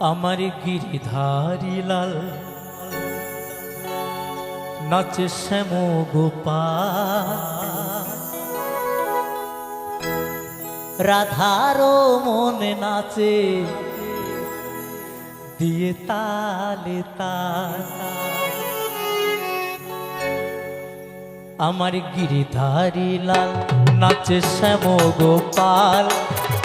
আমার গিরিধারী লাল। নাচে শ্যাম গোপা রাধারও মনে নাচে। দিয়ে তাল। আমার গিরিধারী লাল, নাচে শ্যাম গোপাল।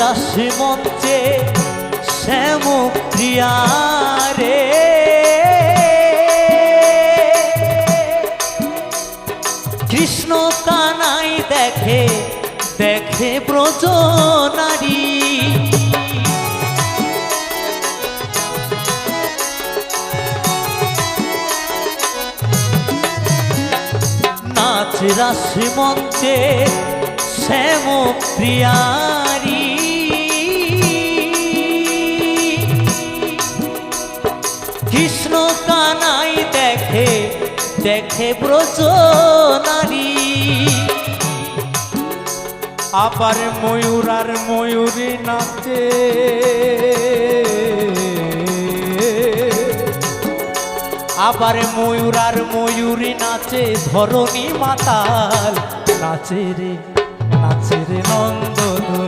রাশি মঞ্চে শ্যাম প্রিয়া রে। কৃষ্ণ কানাই দেখে দেখে ব্রজ নারী নাচ রাশি মঞ্চে শ্যাম প্রিয়ারি দেখে ব্রজ নারী। আবার ময়ূর আর ময়ূরী নাচে। আবার ময়ূর আর ময়ূরী নাচে, ধরণী মাতাল। নাচে রে নাচে রে নন্দ দুলাল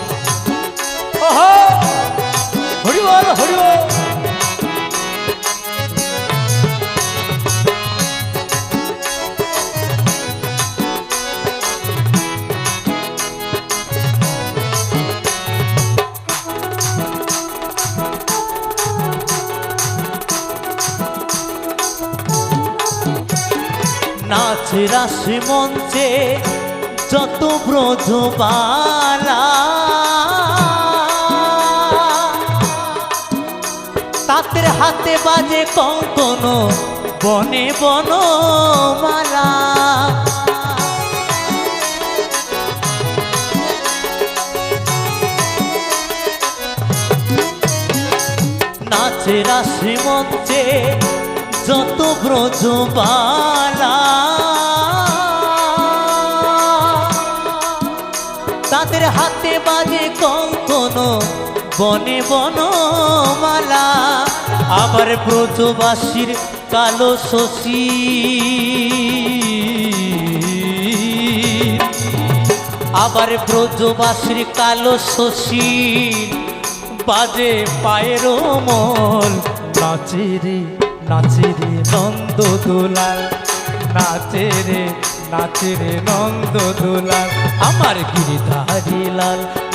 রাশি মঞ্চে যত ব্রজবালা তাদের হাতে বাজে কঙ্কন বনে বন মালা নাচে রাশি মঞ্চে যত ব্রজবালা তাদের হাতে বাজে কঙ্কন বনে বনমালা। আবার ব্রজবাসীর কালো শশী। আবার ব্রজবাসীর কালো শশী। বাজে পায়ের মল নাচে রে নাচে রে নন্দ দোলাল। নাচে রে নাচে রে নন্দ দোলাল। আমার গিরিধারী লাল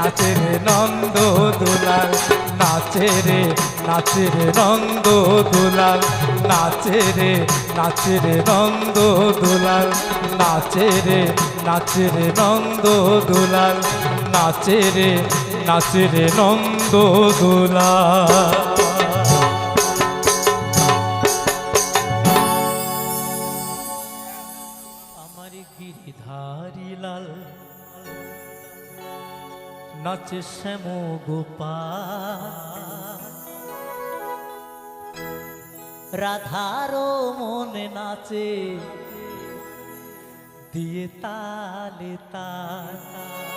নাচে রে নন্দ দুলাল নাচে রে নাচে রে নন্দ দুলাল নাচে রে নাচে রে নন্দ দুলাল নাচে রে নাচে রে নন্দ দুলাল নাচে রে নাচে রে নন্দ দুলাল। আমার লাল নাচে শ্যাম গোপাল। রাধারো মনে নাচে দিয়ে তালে তাল।